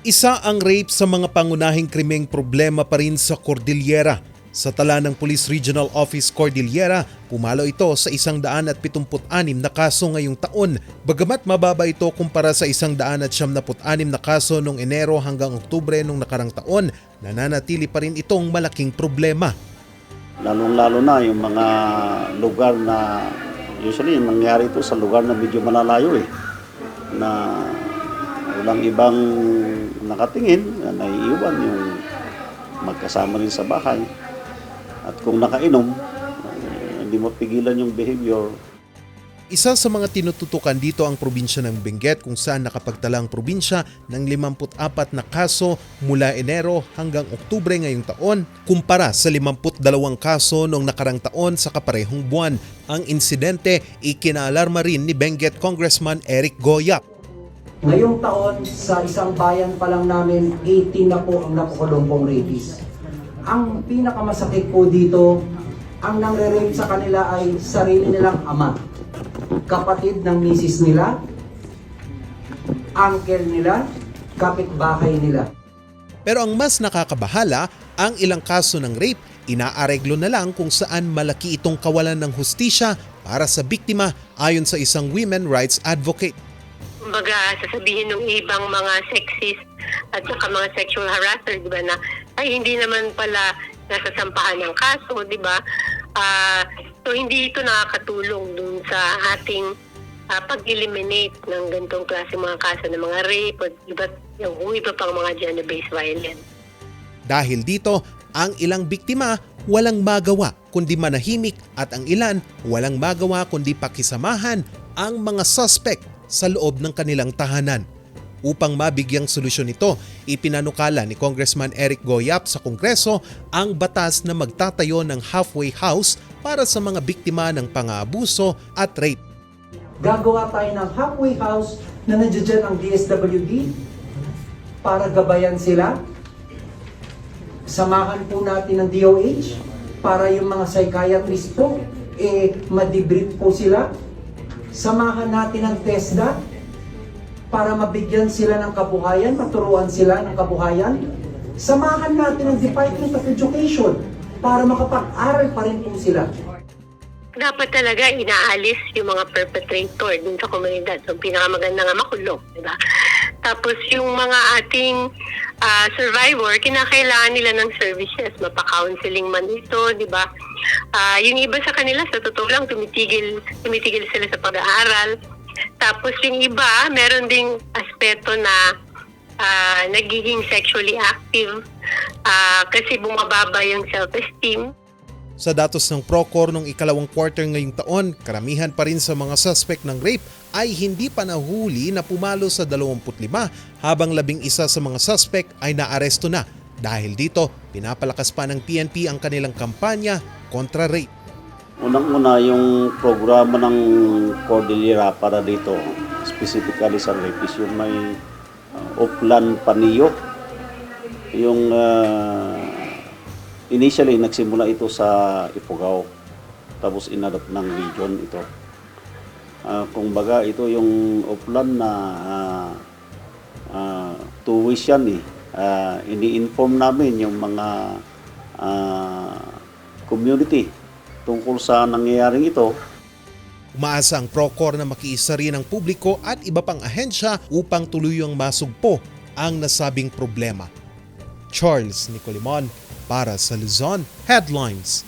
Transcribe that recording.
Isa ang rape sa mga pangunahing krimeng problema pa rin sa Cordillera. Sa tala ng Police Regional Office Cordillera, pumalo ito sa 176 na kaso ngayong taon. Bagamat mababa ito kumpara sa 176 na kaso noong Enero hanggang Oktubre noong nakarang taon, nananatili pa rin itong malaking problema. Lalong-lalo na yung mga lugar na usually yung nangyari ito sa lugar na medyo malalayo eh. Na walang ibang nakatingin, na naiiwan yung magkasama rin sa bahay. At kung nakainom, eh, hindi mo pigilan yung behavior, Isa sa mga tinututukan dito ang probinsya ng Benguet kung saan nakapagtala ang probinsya ng 54 na kaso mula Enero hanggang Oktubre ngayong taon kumpara sa 52 kaso noong nakarang taon sa kaparehong buwan. Ang insidente ikinaalarma rin ni Benguet Congressman Eric Goyap. Ngayong taon, sa isang bayan pa lang namin, 18 na po ang nakukulong pong rapists. Ang pinakamasakit po dito, ang nangre-rape sa kanila ay sarili nilang ama, kapatid ng misis nila, uncle nila, kapitbahay nila. Pero ang mas nakakabahala, ang ilang kaso ng rape, inaareglo na lang kung saan malaki itong kawalan ng hustisya para sa biktima ayon sa isang women rights advocate. Kumbaga, sasabihin ng ibang mga sexist at saka mga sexual harasser, di ba, na ay hindi naman pala nasasampahan ng kaso, di ba? Ah, so, hindi ito nakakatulong dun sa ating ah, pag-eliminate ng ganitong klase mga kaso ng mga rape at iba, yung iba pang mga gender-based violence. Dahil dito, ang ilang biktima walang magawa kundi manahimik at ang ilan walang magawa kundi pakisamahan ang mga suspect sa loob ng kanilang tahanan. Upang mabigyang solusyon ito, ipinanukala ni Congressman Eric Goyap sa Kongreso ang batas na magtatayo ng halfway house para sa mga biktima ng pang-aabuso at rape. Gagawa tayo ng halfway house na nandiyan ang DSWD para gabayan sila. Samahan po natin ng DOH para yung mga psychiatrist po, eh, madibrief po sila. Samahan natin ng TESDA para mabigyan sila ng kabuhayan, maturuan sila ng kabuhayan. Samahan natin ng Department of Education para makapag-aral pa rin po sila. dapat talaga inaalis yung mga perpetrator dun sa komunidad. So, pinakamaganda nga makulong, di ba? Tapos yung mga ating ah, survivor, kinakailangan nila ng services, mapa-counseling man ito, di ba? Ah, yung iba sa kanila, sa totoo lang, tumitigil, tumitigil sila sa pag-aaral. Tapos yung iba, meron ding aspeto na ah, nagiging sexually active ah, kasi bumababa yung self-esteem. Sa datos ng Procor noong ikalawang quarter ngayong taon, karamihan pa rin sa mga suspect ng rape ay hindi pa nahuli na pumalo sa 25 habang labing isa sa mga suspect ay naaresto na. Dahil dito, pinapalakas pa ng PNP ang kanilang kampanya kontra rape. Unang-una yung programa ng Cordillera para dito, specifically sa rapist, yung may uh, Uplan Paniyo. Yung uh, initially nagsimula ito sa Ifugao, tapos inadopt ng region ito. Uh, kung baga ito yung Uplan na uh, uh, two ways yan eh. Uh, ini-inform namin yung mga uh, community tungkol sa nangyayaring ito. Umaasa ang Procor na makiisa rin ang publiko at iba pang ahensya upang tuluyang masugpo ang nasabing problema. Charles Nicolimon para sa Luzon Headlines.